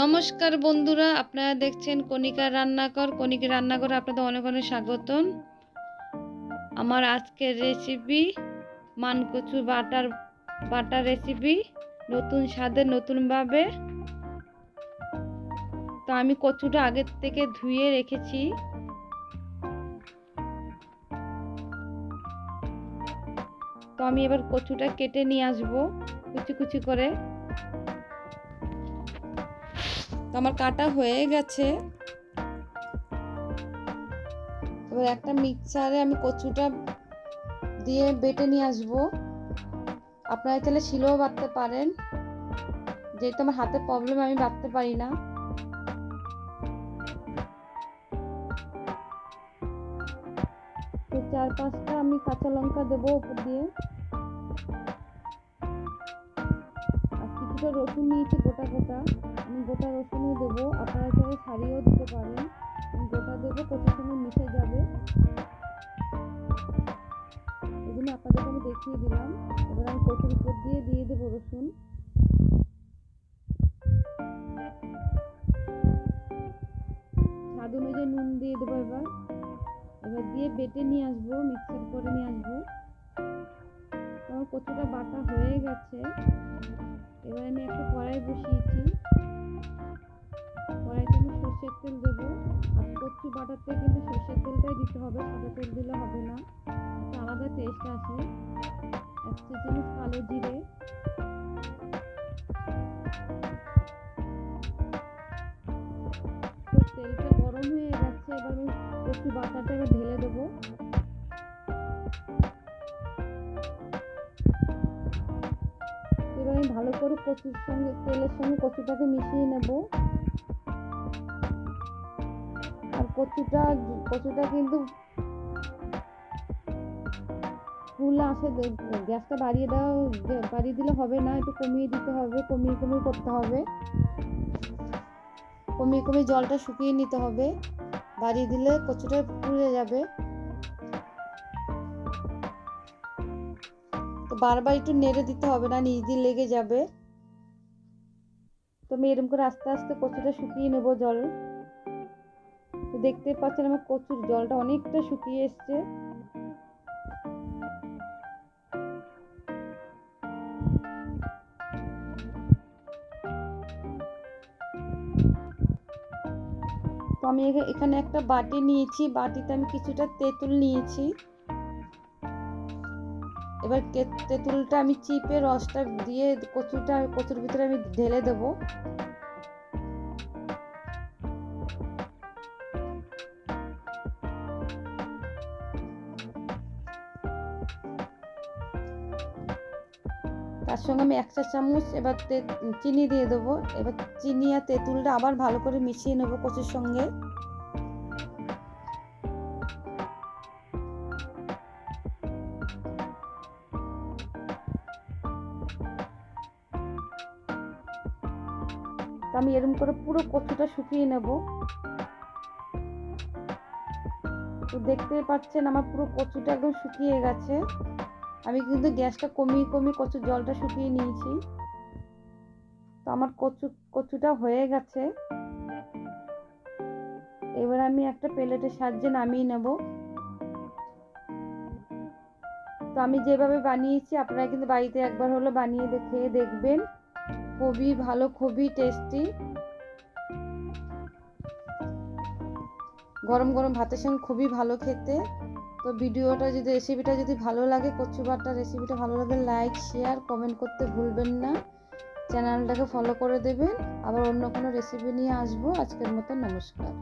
নমস্কার বন্ধুরা, আপনারা দেখছেন কণিকা রান্নাঘর। কণিকা রান্নাঘরে আপনাদের অনেক অনেক স্বাগতম। আমার আজকের রেসিপি মানকচু বাটার বাটার রেসিপি নতুন স্বাদের নতুনভাবে তো আমি কচুটা আগের থেকে ধুয়ে রেখেছি। তো আমি এবার কচুটা কেটে নিয়ে আসব, কুচি কুচি করে। তো আমার কাটা হয়ে গেছে। এবার একটা মিক্সারে আমি কচুটা দিয়ে বেটে নিয়ে আসব। আপনারা তাহলে শিলেও বাটতে পারেন। যেহেতু আমার হাতে প্রবলেম আমি বাটতে পারি না। চার পাঁচটা আমি কাঁচা লঙ্কা দেবো উপর দিয়ে। কিছুটা রসুন নিয়েছি, গোটা গোটা। আমি গোটা রসুনই দেবো। আপনারা চাইলে ছাড়িয়েও দিতে পারেন। গোটা দেবো কচুর সঙ্গে মিশে যাবে। এই জন্য আপনাদেরকে আমি দেখিয়ে দিলাম। এবার আমি কচুর উপর দিয়ে দিয়ে দেবো রসুন। স্বাদ অনুযায়ী নুন দিয়ে দেবো এবার। এবার দিয়ে বেটে নিয়ে আসব, মিক্সার করে নিয়ে আসব। কচুটা বাটা হয়ে গেছে। এবার আমি একটা কড়াই বসিয়েছি। কড়াইতে আমি সর্ষের তেল দেবো। আর কচু বাটাতে কিন্তু সর্ষের তেলটাই দিতে হবে, সাদা তেল দিলে হবে না। একটা আলাদা টেস্ট আসে। এক চা কালো জিরে। তেলটা গরম হয়ে গেছে, এবার আমি কচু বাটাটা ঢেলে করে কচুর সঙ্গে, তেলের সঙ্গে কচুটাকে মিশিয়ে নেব। আর কচুটা কচুটা কিন্তু ফুল আসে গ্যাসটা বাড়িয়ে দেওয়া, বাড়িয়ে দিলে হবে না, একটু কমিয়ে দিতে হবে, কমিয়ে কমিয়ে করতে হবে। কমিয়ে কমিয়ে জলটা শুকিয়ে নিতে হবে। বাড়িয়ে দিলে কচুটা পুড়ে যাবে। তো বারবার একটু নেড়ে দিতে হবে না, নিজ দিয়ে লেগে যাবে। তো আমি এরকম করে আস্তে আস্তে কচুটা শুকিয়ে নেব জল। তো দেখতে পাচ্ছেন আমার কচুর জলটা অনেকটা শুকিয়ে এসছে। তো আমি এখানে একটা বাটি নিয়েছি। বাটিতে আমি কিছুটা তেঁতুল নিয়েছি। এবার তেঁতুলটা আমি চিপে রসটা দিয়ে কচুটা, কচুর ভিতরে আমি ঢেলে দেবো। তার সঙ্গে আমি এক চা চামচ এবার চিনি দিয়ে দেবো। এবার চিনি আর তেঁতুলটা আবার ভালো করে মিশিয়ে নেব কচুর সঙ্গে। তো আমি এরকম করে পুরো কচুটা শুকিয়ে নেব। তো দেখতেই পাচ্ছেন আমার পুরো কচুটা একদম শুকিয়ে গেছে। আমি কিন্তু গ্যাসটা কমিয়ে কমিয়ে কচুর জলটা শুকিয়ে নিয়েছি। তো আমার কচু, কচুটা হয়ে গেছে। এবার আমি একটা প্লেটের সাহায্যে নামিয়ে নেব। তো আমি যেভাবে বানিয়েছি, আপনারা কিন্তু বাড়িতে একবার হলো বানিয়ে দেখে দেখবেন। খুবই ভালো, খুবই টেস্টি গরম গরম ভাতের সঙ্গে খুবই ভালো খেতে। তো ভিডিওটা যদি রেসিপিটা যদি ভালো লাগে কচু বাটা রেসিপিটা ভালো লাগে লাইক শেয়ার কমেন্ট করতে ভুলবেন না। চ্যানেলটাকে ফলো করে দেবেন। আবার অন্য কোনো রেসিপি নিয়ে আসব। আজকের মতো নমস্কার।